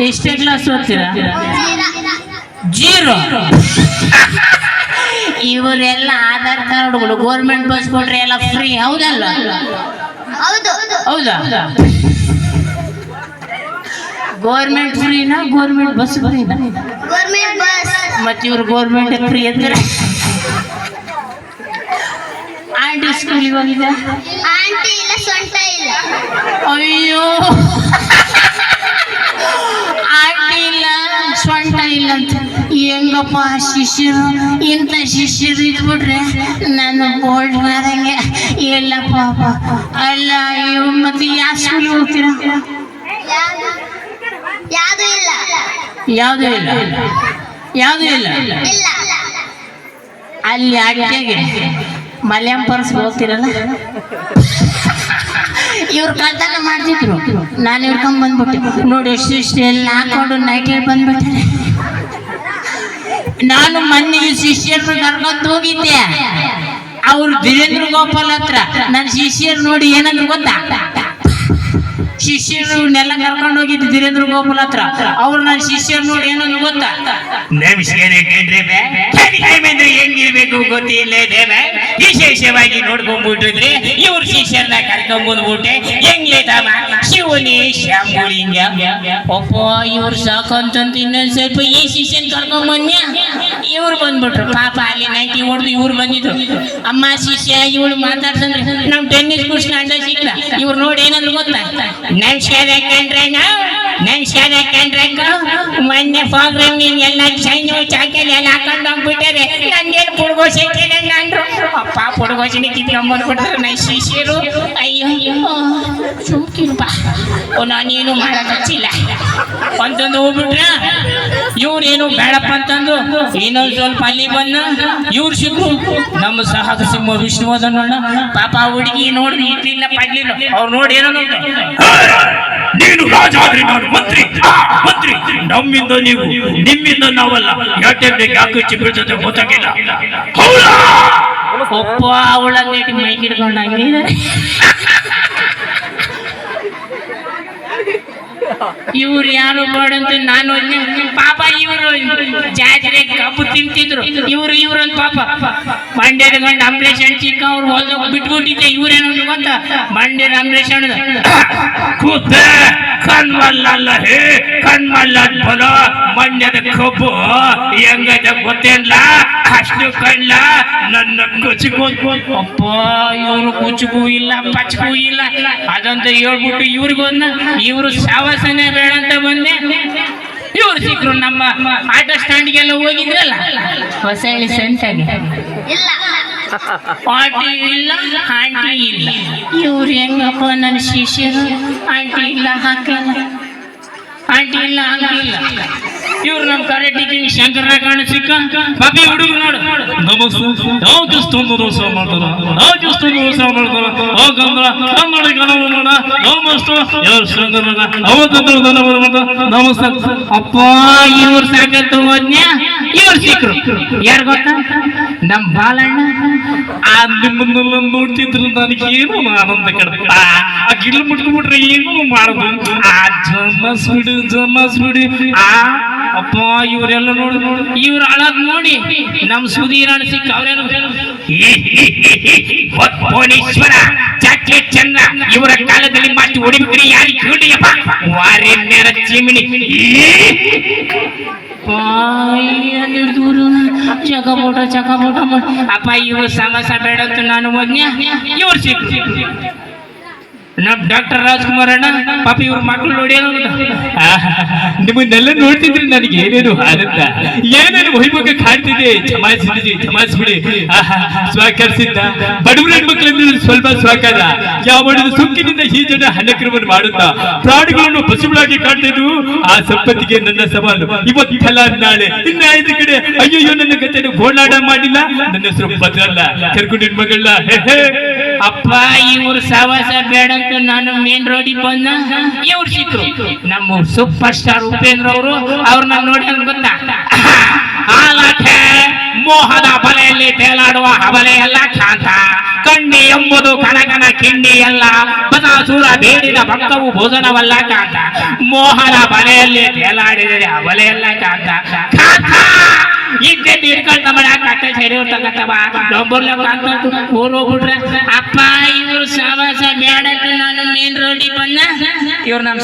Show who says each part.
Speaker 1: ಎಷ್ಟೇ ಕ್ಲಾಸ್ ಓದ್ತೀರಾ ಜೀರೋ. ಇವರೆಲ್ಲ ಆಧಾರ್ ಕಾರ್ಡ್ಗಳು ಗೋರ್ಮೆಂಟ್ ಬಸ್ ಕೊಟ್ರೆ ಎಲ್ಲ ಫ್ರೀ ಹೌದಲ್ಲ?
Speaker 2: ಹೌದು.
Speaker 1: ಹೌದಾ? ಗೋರ್ಮೆಂಟ್ ಫ್ರೀನಾ ಗೋರ್ಮೆಂಟ್ ಬಸ್ ಫ್ರೀನಾ ಮತ್ತೆ ಇವ್ರು ಗೋರ್ಮೆಂಟ್ ಫ್ರೀ ಅಂದ್ರೆ? ಆಂಟಿ ಸ್ಕೂಲಿಗೆ ಹೋಗಿದೆ
Speaker 2: ಆಂಟಿ ಇಲ್ಲ ಸೊಂಟ ಇಲ್ಲ.
Speaker 1: ಅಯ್ಯೋ. ಹೆಂಗಪ್ಪ ಶಿಷ್ಯರು ಇಂಥ ಶಿಷ್ಯರು ಇದ್ಬಿಟ್ರೆ ನಾನು ಬೋಲ್ಡ್ ಮಾರಂಗೆ ಇಲ್ಲ ಪಾಪ ಅಲ್ಲ ಅಯ್ಯೋ ಮತ್ತೆ ಯಾವ ಸ್ಕೂಲ್ ಹೋಗ್ತೀರಾ?
Speaker 2: ಯಾವ್ದು ಇಲ್ಲ.
Speaker 1: ಯಾವುದೂ ಇಲ್ಲ? ಯಾವುದೂ ಇಲ್ಲ? ಅಲ್ಲಿ ಅಡ್ಡೆಗೆ ಮಲ್ಯಾಂ ಪರ್ಸ್ ಹೋಗ್ತಿರಲ್ಲ? ಇವ್ರು ಕಳ್ತನ ಮಾಡ್ತಿದ್ರು. ನಾನು ಇವ್ರ್ಕೊಂಡ್ ಬಂದ್ಬಿಟ್ಟೆ. ನೋಡಿ ಎಷ್ಟು ಇಷ್ಟು ಎಲ್ಲ ಹಾಕೊಂಡು ನೈಟ್ ಬಂದ್ಬಿಟ್ಟಾರೆ. ನಾನು ಮೊನ್ನೆ ಶಿಷ್ಯರು ನಡ್ಕೊಂಡು ಹೋಗಿದ್ದೆ. ಅವ್ರು ವೀರೇಂದ್ರ ಗೋಪಾಲ್ ಹತ್ರ. ನನ್ನ ಶಿಷ್ಯರು ನೋಡಿ ಏನಂದ್ರು ಗೊತ್ತಾ? ಶಿಷ್ಯರನ್ನೆಲ್ಲ ಕರ್ಕೊಂಡು ಹೋಗಿದ್ದು ವೀರೇಂದ್ರ ಗೋಪಾಲ್ ಹತ್ರ. ಅವ್ರು ನನ್ನ ಶಿಷ್ಯರು ನೋಡಿ ಏನಂದ್ರು ಗೊತ್ತಾ?
Speaker 3: ಹೆಂಗಿರ್ಬೇಕು ಗೊತ್ತಿಲ್ಲ ವಿಶೇಷವಾಗಿ ನೋಡ್ಕೊಂಡ್ಬಿಟ್ಟಿದ್ರೆ ಇವ್ರ ಶಿಷ್ಯರನ್ನ ಕರ್ಕೊಂಡ್ಬಂದ್ಬಿಟ್ಟೆ ತಮ್ಮ
Speaker 1: ಅಪ್ಪ ಇವ್ರು ಸಾಕಂತಂತ ಇನ್ನೊಂದ್ ಸ್ವಲ್ಪ ಈ ಶಿಷ್ಯನ್ ಕರ್ಕೊಂಡ್ ಬನ್ನಿ ಇವ್ರು ಬಂದ್ಬಿಟ್ರು ಪಾಪ ಅಲ್ಲಿ ನೈಟಿ ಹೊಡೆದು ಇವ್ರು ಬಂದಿದ್ರು ಅಮ್ಮ ಶಿಷ್ಯ ಇವಳು ಮಾತಾಡ್ಸಂದ್ರೆ ನಮ್ ಟೆನ್ನಿಸ್ ಸ್ಟ್ಯಾಂಡರ್ಡ್ ಸಿಕ್ಲ ಇವ್ರು ನೋಡಿ ಏನಂದ್ರು ಗೊತ್ತಾ
Speaker 3: ನಮಸ್ಕಾರ ನನ್ ನಮಸ್ಕಾರ ಕಂಡ್ರೆ ಮೊನ್ನೆ ಪ್ರೋಗ್ರಾಮ್ ನೀನ್ ಎಲ್ಲ ಸೈನ್ಯ ಚಾಕೆಲ್ ಎಲ್ಲ ಹಾಕೊಂಡು ಹೋಗ್ಬಿಟ್ಟಾರೆ ನನ್ಗೇನು ಪುಡ್ಗೋಸೆ ಅಂದ್ರು ಅಪ್ಪ ಪುಡ್ಗೋಸಿನ ಕಿತ್ಕೊಂಡ್ಬಂದ್ಬಿಟ್ರು ನನ್ನ ಶಿಷ್ಯರು
Speaker 1: ಅಯ್ಯೋ ಅಯ್ಯೋ
Speaker 3: ನಾನೇನು ಮಾಡಕ್ಕಿಲ್ಲ ಅಂತಂದು ಹೋಗ್ಬಿಟ್ರೆ ಇವ್ರೇನು ಬೇಡಪ್ಪ ಅಂತಂದು ಇನ್ನೊಂದು ಸ್ವಲ್ಪ ಅಲ್ಲಿ ಬಂದ ಇವ್ರು ಸಿಕ್ಕು. ನಮ್ಮ ಸಹಕ ಸಿಂಹ ವಿಷ್ಣುವದನ ಪಾಪ ಹುಡುಗಿ ನೋಡಿ ಇರ್ಲಿಲ್ಲ ಪಡ್ಲಿಲ್ಲ. ಅವ್ರು ನೋಡಿ ಏನೋ
Speaker 4: ನೀನು ರಾಜ ಆದ್ರೆ ನಾನು ಮಂತ್ರಿ ಮಂತ್ರಿ. ನಮ್ಮಿಂದ ನೀವು ನಿಮ್ಮಿಂದ ನಾವಲ್ಲ. ಯಾಕೆ ಯಾಕೆ ಜೊತೆ ಗೊತ್ತಾಗಿಲ್ಲ ಅವಳ
Speaker 1: ಒಪ್ಪ ಅವಳಂಗೇಟಿ ಮೈ ಹಿಡ್ಕೊಂಡಂಗೆ ಇವ್ರು ಯಾರು ಬೇಡಂತ ನಾನು ಒದ್ನೆ. ಪಾಪ ಇವರು ಜಾತ್ರೆ ಕಬ್ಬು ತಿಂತಿದ್ರು. ಇವ್ರು ಇವ್ರೊಂದು ಪಾಪ. ಮಂಡ್ಯದ ಗಂಡ ಅಂಬರೀಷ್ ಅಣ್ಣ ಚಿಕ್ಕ ಅವ್ರು ಹೋದಾಗ ಬಿಟ್ಬಿಟ್ಟಿದ್ದೆ. ಇವ್ರೇನು ಗೊತ್ತಾ? ಮಂಡ್ಯದ ಅಂಬರೀಷ್ ಅಣ್ಣ
Speaker 4: ಕೂತೆ. ಕಣ್ಮಲ್ಲ ಹೇ ಕಣ್ಮಲ್ಲ ಬಲ ಮಂಡ್ಯದ ಕಬ್ಬು. ಹೆಂಗದ ಗೊತ್ತಿಲ್ಲ ಅಷ್ಟು ಕಣ್ಣ ನನ್ನ ಕೊಚ್ಚಿಕೊಂಡು
Speaker 1: ಅಪ್ಪ ಇವರು ಕುಚ್ಚಗೂ ಇಲ್ಲ ಪಚ್ಚಗೂ ಇಲ್ಲ. ಅದಂತ ಹೇಳ್ಬಿಟ್ಟು ಇವ್ರಿಗೊಂದ ಇವರು ಸಾವಸನೆ ಬೇಡ ಅಂತ ಬಂದೆ. ಇವ್ರು ಸಿಕ್ಕರು ನಮ್ಮ ಆಟೋ ಸ್ಟ್ಯಾಂಡ್ಗೆಲ್ಲ ಹೋಗಿದ್ರಲ್ಲ? ಹೊಸ ಹೇಳಿ
Speaker 2: ಇಲ್ಲ.
Speaker 1: ಆಂಟಿ ಇಲ್ಲ ಆಂಟಿ ಇಲ್ಲ. ಇವ್ರು ಹೆಂಗಪ್ಪ ನನ್ನ ಶಿಷ್ಯರು? ಆಂಟಿ ಇಲ್ಲ ಹಾಕಲ್ಲ ಆಂಟಿ ಇಲ್ಲ ಇಲ್ಲ. ಇವ್ರು ನಮ್ ಕರೆಕ್ಟ್ ಕಿಂಗ್ ಶಂಕರ ಕಾಣ ಸಿಕ್ಕ. ಹುಡುಗ ನೋಡು.
Speaker 4: ನಾವು ಜಸ್ತೊಂದು ದೋಸ ಮಾಡ್ತಾರ. ನಾವು ಜಸ್ತೊಂದು ದೋಸ ಮಾಡ್ತಾರ. ಆ ಗಂಧ ಕನ್ನಡ ಕನ್ನಡ ಮಸ್ತು ಯಾರು ಅವತ್ತಂದ್ರ ನಮಸ್ತೆ.
Speaker 1: ಅಪ್ಪ, ಇವ್ರು ಸಾಕತ್ತು ಇವ್ರು ಸಿಕ್ಕರು ಯಾರು ಗೊತ್ತಾ? ನಮ್ಮ ಬಾಲಣ್ಣ.
Speaker 4: ಆ ನಿಮ್ಮನ್ನೆಲ್ಲ ನೋಡ್ತಿದ್ರು ನನಗೆ ಏನು ಆನಂದ ಕಡ್ತ ಆ ಗಿಲ್ ಮುಟ್ಕೊಂಡ್ಬಿಟ್ರೆ ಏನು ಮಾಡೋದು ಆ ಜಮಸ್ ಬಿಡು, ಜಮಸ್ ಬಿಡಿ.
Speaker 1: ಆ ಅಪ್ಪ ಇವರೆಲ್ಲ ನೋಡು. ಇವ್ರ ಅಳದ್ ನೋಡಿ. ನಮ್ ಸುಧೀರ್ ಸಿಕ್ಕ ಅವ್ರೇನು
Speaker 3: ಭುವನೇಶ್ವರ ಚಾಕೆ ಚಂದ್ರ ಇವರ ಕಾಲದಲ್ಲಿ ಮಾತು ಹೊಡಿಬಿಟ್ರಿ ಯಾರಿಗೆ ಕೇಳಿಯಪ್ಪ ವಾರೆ ಮೇರ ಚಿಮಿನಿ
Speaker 1: ಚಕಬೋಟ ಚಕಬೋಟ ಚಕ ಬೋಟ ಅಪ್ಪ ಇವ್ರ ಸಮಸ ಬೇಡ ಅಂತ ನಾನು ಹೋದ್ನ್ಯಾ ಇವ್ರು ಸಿಕ್ಕು ನಮ್ ಡಾಕ್ಟರ್ ರಾಜ್ಕುಮಾರ್ ಅಣ್ಣ ಪಾಪ ಇವ್ರ ಮಕ್ಕಳು ನೋಡಿ
Speaker 4: ನಿಮ್ಮನ್ನೆಲ್ಲ ನೋಡ್ತಿದ್ರೆ ನನಗೆ ಏನೇನು ಆನಂದ ಏನೇನು ವೈಭೋಗ ಕಾಣ್ತಿದೆ ಜಮಾಯಿಸಿದೆ ಜಮಾಯಿಸ್ಬಿಡಿ ಸ್ವಾಕರಿಸಿದ್ದ. ಬಡವರ ಹೆಣ್ಮಕ್ಳಂದ್ರೆ ಸ್ವಲ್ಪ ಸ್ವಾಕಾರ. ಯಾವ ಸುಕ್ಕಿನಿಂದ ಈ ಜನ ಹಣಕ್ರಮವನ್ನು ಮಾಡುತ್ತಾ. ಪ್ರಾಣಿಗಳನ್ನು ಪಶುಗಳಾಗಿ ಕಾಣ್ತಿದ್ರು ಆ ಸಂಪತ್ತಿಗೆ ನನ್ನ ಸವಾಲು. ಇವತ್ತಲ್ಲ ನಾಳೆ. ಇನ್ನ ಐದು ಕಡೆ ಅಯ್ಯೋ ನನ್ನ ಕತೆ ಗೋಳಾಡ ಮಾಡಿಲ್ಲ. ನನ್ನ ಹೆಸರು ಭದ್ರಲ್ಲ. ಕರ್ಕೊಂಡು ಹೆಣ್ಮಗಳ ಹೇ ಹೇ.
Speaker 1: ಅಪ್ಪ ಇವ್ರ ಸವಾಸ ಬೇಡ ಅಂತ ನಾನು ಮೇನ್ ರೋಡಿಗೆ ಬಂದ ಇವ್ರು ಸಿಕ್ಕರು ನಮ್ಮ ಸೂಪರ್ ಸ್ಟಾರ್ ಉಪೇಂದ್ರ ಅವರು, ಅವ್ರನ್ನ ನೋಡಿ ಗೊತ್ತಾ? ಆಲಠೆ ಮೋಹದ ಬಲೆಯಲ್ಲಿ ತೇಲಾಡುವ ಹಬಲೆ ಎಲ್ಲ ಶಾಂತ. ಕಣ್ಣಿ ಎಂಬುದು ಕನಕನ ಕಿಂಡಿ ಎಲ್ಲ. ಬದಾಸುರ ಬೇಡಿದ ಭಕ್ತವು ಭೋಜನವಲ್ಲ ಕಾಂತ. ಮೋಹನ ಬಲೆಯಲ್ಲಿ ತೇಲಾಡಿದರೆ ಹಬಲೆ ಎಲ್ಲ ಕಾಂತ. ಇದ್ದೆ ಹಿಡ್ಕೊಂಡು ನಮ್ಮ ಕಟ್ಟ ಸರಿ ತಗತ್ತವ ಡೊಂಬರ್ಲ ಊರು ಹೋಗ್ಬಿಟ್ರೆ,
Speaker 5: ಅಪ್ಪ, ಇವ್ರು ಸವಾಸ ಬೇಡ ನಾನು ಮೇನ್ ರೋಡಿಗೆ ಬಂದ. ಇವ್ರು ನಮ್ಮ